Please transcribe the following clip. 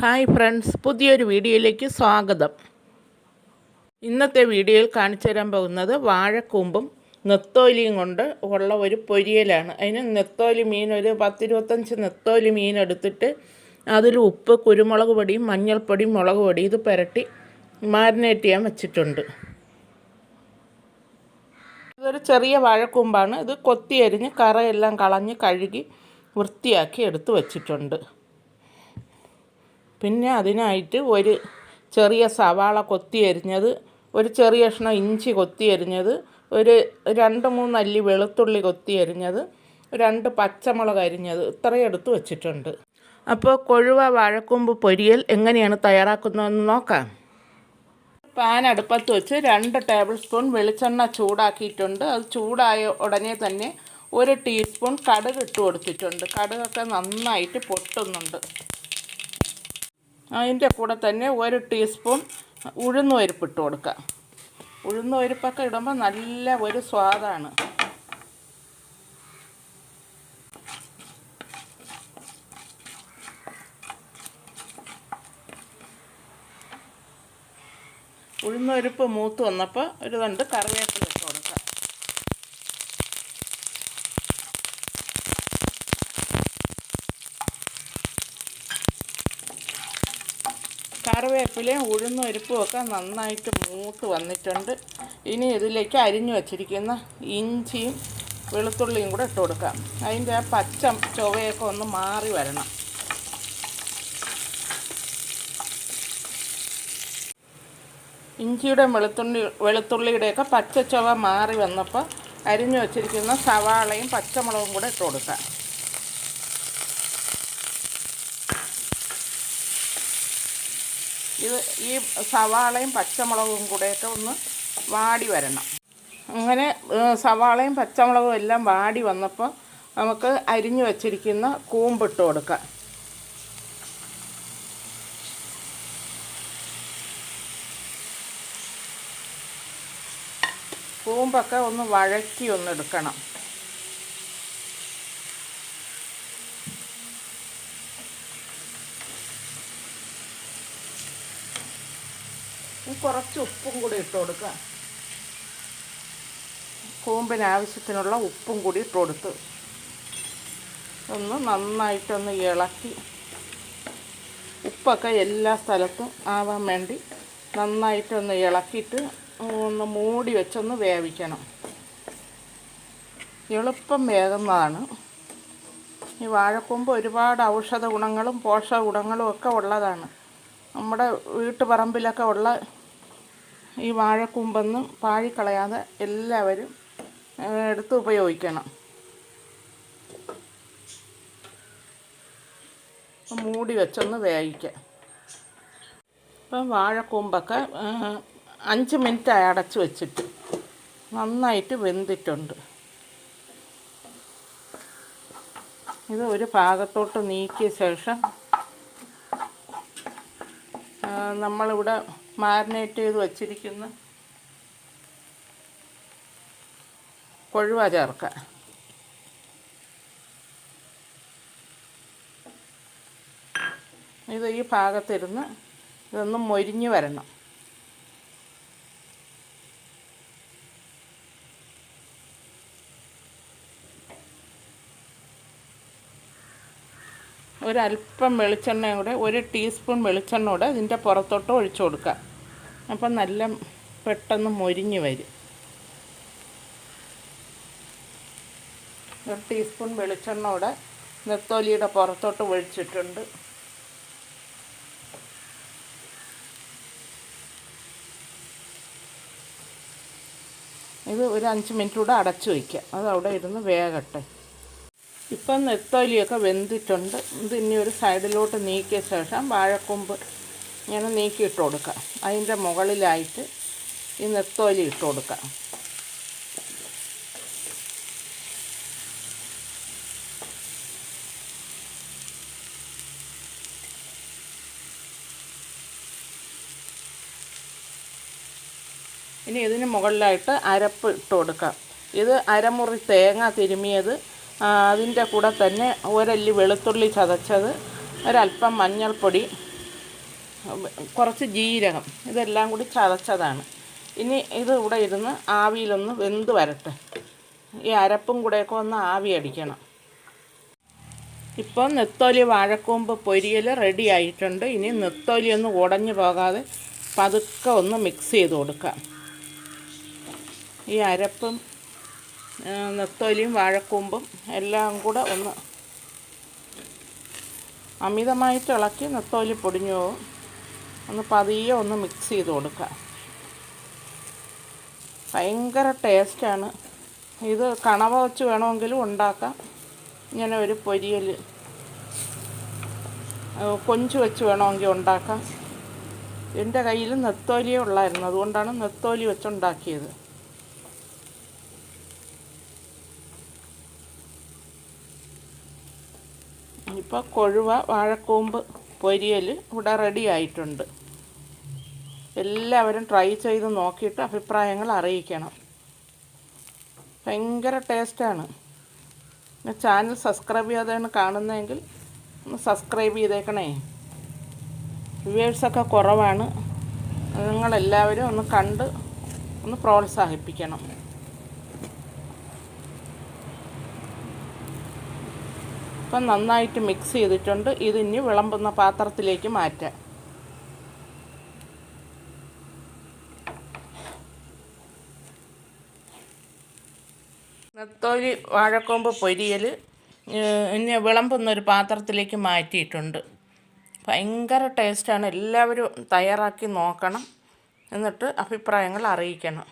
Hi friends പുതിയൊരു വീഡിയോയിലേക്ക് സ്വാഗതം. ഇന്നത്തെ വീഡിയോയിൽ കാണിച്ചു തരാൻ പോകുന്നത് വാഴക്കൂമ്പും നെത്തോലിയും കൊണ്ട് ഉള്ള ഒരു പൊരിയലാണ്. അതിന് നെത്തോലി മീൻ ഒരു പത്തിരുപത്തഞ്ച് നെത്തോലി മീൻ എടുത്തിട്ട് അതിൽ ഉപ്പ് കുരുമുളക് പൊടിയും മഞ്ഞൾപ്പൊടിയും മുളക് പൊടി ഇത് പുരട്ടി മാരിനേറ്റ് ചെയ്യാൻ വെച്ചിട്ടുണ്ട്. ഇതൊരു ചെറിയ വാഴക്കൂമ്പാണ്. ഇത് കൊത്തിയരിഞ്ഞ് കറയെല്ലാം കളഞ്ഞ് കഴുകി വൃത്തിയാക്കി എടുത്ത് വച്ചിട്ടുണ്ട്. പിന്നെ അതിനായിട്ട് ഒരു ചെറിയ സവാള കൊത്തി അരിഞ്ഞത് ഒരു ചെറിയ കഷ്ണം ഇഞ്ചി കൊത്തി അരിഞ്ഞത് ഒരു രണ്ട് മൂന്ന് അല്ലി വെളുത്തുള്ളി കൊത്തി അരിഞ്ഞത് രണ്ട് പച്ചമുളക് അരിഞ്ഞത് ഇത്രയും എടുത്ത് വച്ചിട്ടുണ്ട്. അപ്പോൾ കൊഴുവ വാഴക്കൊമ്പ് പൊരിയൽ എങ്ങനെയാണ് തയ്യാറാക്കുന്നതെന്ന് നോക്കാം. പാൻ അടുപ്പത്ത് വെച്ച് രണ്ട് ടേബിൾ സ്പൂൺ വെളിച്ചെണ്ണ ചൂടാക്കിയിട്ടുണ്ട്. അത് ചൂടായ ഉടനെ തന്നെ ഒരു ടീസ്പൂൺ കടുക് ഇട്ട് കൊടുത്തിട്ടുണ്ട്. കടുകൊക്കെ നന്നായിട്ട് പൊട്ടുന്നുണ്ട്. അതിന്റെ കൂടെ തന്നെ ഒരു ടീസ്പൂൺ ഉഴുന്ന് പരിപ്പ് ഇട്ട് കൊടുക്കുക. ഉഴുന്ന് ഒരുപ്പൊക്കെ ഇടുമ്പോൾ നല്ല ഒരു സ്വാദാണ്. ഉഴുന്നൊരുപ്പ് മൂത്ത് വന്നപ്പോൾ ഒരു രണ്ട് കറിവേപ്പില ഇട്ട് കൊടുക്കുക കറിവേപ്പിലയും ഉഴുന്നും പരിപ്പും ഒക്കെ നന്നായിട്ട് മൂത്ത് വന്നിട്ടുണ്ട്. ഇനി ഇതിലേക്ക് അരിഞ്ഞു വച്ചിരിക്കുന്ന ഇഞ്ചിയും വെളുത്തുള്ളിയും കൂടെ ഇട്ട് കൊടുക്കാം. അതിന്റെ ആ പച്ച ചുവയൊക്കെ ഒന്ന് മാറി വരണം. ഇഞ്ചിയുടെ വെളുത്തുള്ളി വെളുത്തുള്ളിയുടെയൊക്കെ പച്ച ചുവ മാറി വന്നപ്പോൾ അരിഞ്ഞു വച്ചിരിക്കുന്ന സവാളയും പച്ചമുളകും കൂടെ ഇട്ട് കൊടുക്കാം. ഇത് ഈ സവാളയും പച്ചമുളകും കൂടെയൊക്കെ ഒന്ന് വാടി വരണം. അങ്ങനെ സവാളയും പച്ചമുളകും എല്ലാം വാടി വന്നപ്പോൾ നമുക്ക് അരിഞ്ഞു വച്ചിരിക്കുന്ന കൂമ്പിട്ട് കൊടുക്കാം. കൂമ്പൊക്കെ ഒന്ന് വഴക്കി ഒന്ന് എടുക്കണം. കുറച്ച് ഉപ്പും കൂടി ഇട്ട് കൊടുക്കുക. കൂമ്പിന് ആവശ്യത്തിനുള്ള ഉപ്പും കൂടി ഇട്ട് കൊടുത്ത് ഒന്ന് നന്നായിട്ടൊന്ന് ഇളക്കി. ഉപ്പൊക്കെ എല്ലാ സ്ഥലത്തും ആവാൻ വേണ്ടി നന്നായിട്ടൊന്ന് ഇളക്കിയിട്ട് ഒന്ന് മൂടി വെച്ചൊന്ന് വേവിക്കണം. എളുപ്പം വേകുന്നതാണ്. ഈ വാഴക്കൊമ്പ് ഒരുപാട് ഔഷധ ഗുണങ്ങളും പോഷക ഗുണങ്ങളും ഒക്കെ ഉള്ളതാണ്. നമ്മുടെ വീട്ടുപറമ്പിലൊക്കെ ഉള്ള ഈ വാഴക്കൂമ്പൊന്നും പാഴിക്കളയാതെ എല്ലാവരും എടുത്ത് ഉപയോഗിക്കണം. മൂടി വെച്ചൊന്ന് വേവിക്കാം. ഇപ്പം വാഴക്കൂമ്പൊക്കെ അഞ്ച് മിനിറ്റ് അടച്ചു വെച്ചിട്ട് നന്നായിട്ട് വെന്തിട്ടുണ്ട്. ഇത് ഒരു ഭാഗത്തോട്ട് നീക്കിയ ശേഷം നമ്മളിവിടെ മാരിനേറ്റ് ചെയ്ത് വച്ചിരിക്കുന്ന കൊഴുവ ചേർക്കാം. ഇത് ഈ ഭാഗത്തിരുന്ന് ഇതൊന്ന് മൊരിഞ്ഞ് വരണം. ഒരല്പം വെളിച്ചെണ്ണയും കൂടെ ഒരു ടീസ്പൂൺ വെളിച്ചെണ്ണ കൂടെ ഇതിന്റെ പുറത്തോട്ട് ഒഴിച്ചു കൊടുക്കുക. അപ്പം നല്ല പെട്ടെന്ന് മൊരിഞ്ഞ് വരും. ഒരു ടീസ്പൂൺ വെളിച്ചെണ്ണ കൂടെ നെത്തോലിയുടെ പുറത്തോട്ട് ഒഴിച്ചിട്ടുണ്ട്. ഇത് ഒരു അഞ്ച് മിനിറ്റ് കൂടെ അടച്ചു വയ്ക്കുക. അത് അവിടെ ഇരുന്ന് വേകട്ടെ. ഇപ്പം നെത്തോലിയൊക്കെ വെന്തിട്ടുണ്ട്. ഇത് ഇനി ഒരു സൈഡിലോട്ട് നീക്കിയ ശേഷം വാഴക്കൊമ്പ് ഇങ്ങനെ നീക്കിയിട്ട് കൊടുക്കാം. അതിന്റെ മുകളിലായിട്ട് ഈ നെത്തോലി ഇട്ട് കൊടുക്കാം. ഇനി ഇതിന് മുകളിലായിട്ട് അരപ്പ് ഇട്ട് കൊടുക്കാം. ഇത് അരമുറി തേങ്ങ തിരുമിയത് അതിന്റെ കൂടെ തന്നെ ഒരല്ലി വെളുത്തുള്ളി ചതച്ചത് ഒരല്പം മഞ്ഞൾപ്പൊടി കുറച്ച് ജീരകം ഇതെല്ലാം കൂടി ചതച്ചതാണ്. ഇനി ഇത് ഇവിടെ ഇരുന്ന് ആവിയിലൊന്ന് വെന്ത് വരട്ടെ. ഈ അരപ്പും കൂടെയൊക്കെ ഒന്ന് ആവി അടിക്കണം. ഇപ്പോൾ നെത്തോലി വാഴക്കൂമ്പ് പൊരിയൽ റെഡി ആയിട്ടുണ്ട്. ഇനി നെത്തോലി ഒന്ന് ഉടഞ്ഞു പോകാതെ പതുക്കെ ഒന്ന് മിക്സ് ചെയ്ത് കൊടുക്കാം. ഈ അരപ്പും നെത്തോലിയും വാഴക്കൂമ്പും എല്ലാം കൂടെ ഒന്ന് അമിതമായിട്ട് ഇളക്കി നെത്തോലി പൊടിഞ്ഞു പോകും. ഒന്ന് പതിയെ ഒന്ന് മിക്സ് ചെയ്ത് കൊടുക്കുക. ഭയങ്കര ടേസ്റ്റാണ് ഇത് കണവ വെച്ച് വേണമെങ്കിലും ഉണ്ടാക്കാം. ഇങ്ങനെ ഒരു പൊരിയൽ കൊഞ്ച് വെച്ച് വേണമെങ്കിൽ ഉണ്ടാക്കാം. എന്റെ കയ്യിൽ നെത്തോലിയേ ഉള്ളായിരുന്നു. അതുകൊണ്ടാണ് നെത്തോലി വെച്ചുണ്ടാക്കിയത്. ഇപ്പോൾ കൊഴുവ വാഴക്കൂമ്പ് പൊരിയൽ ഇവിടെ റെഡി ആയിട്ടുണ്ട്. എല്ലാവരും ട്രൈ ചെയ്ത് നോക്കിയിട്ട് അഭിപ്രായങ്ങൾ അറിയിക്കണം. ഭയങ്കര ടേസ്റ്റാണ് പിന്നെ ചാനൽ സബ്സ്ക്രൈബ് ചെയ്യാതെയാണ് കാണുന്നതെങ്കിൽ ഒന്ന് സബ്സ്ക്രൈബ് ചെയ്തേക്കണേ. വ്യൂവേഴ്സൊക്കെ കുറവാണ്. നിങ്ങളെല്ലാവരും ഒന്ന് കണ്ട് ഒന്ന് പ്രോത്സാഹിപ്പിക്കണം. ഇപ്പം നന്നായിട്ട് മിക്സ് ചെയ്തിട്ടുണ്ട്. ഇത് ഇനി വിളമ്പുന്ന പാത്രത്തിലേക്ക് മാറ്റാം. നെത്തോലി വാഴക്കൊമ്പ് പൊരിയൽ ഇനി വിളമ്പുന്ന ഒരു പാത്രത്തിലേക്ക് മാറ്റിയിട്ടുണ്ട്. ഭയങ്കര ടേസ്റ്റാണ് എല്ലാവരും തയ്യാറാക്കി നോക്കണം. എന്നിട്ട് അഭിപ്രായങ്ങൾ അറിയിക്കണം.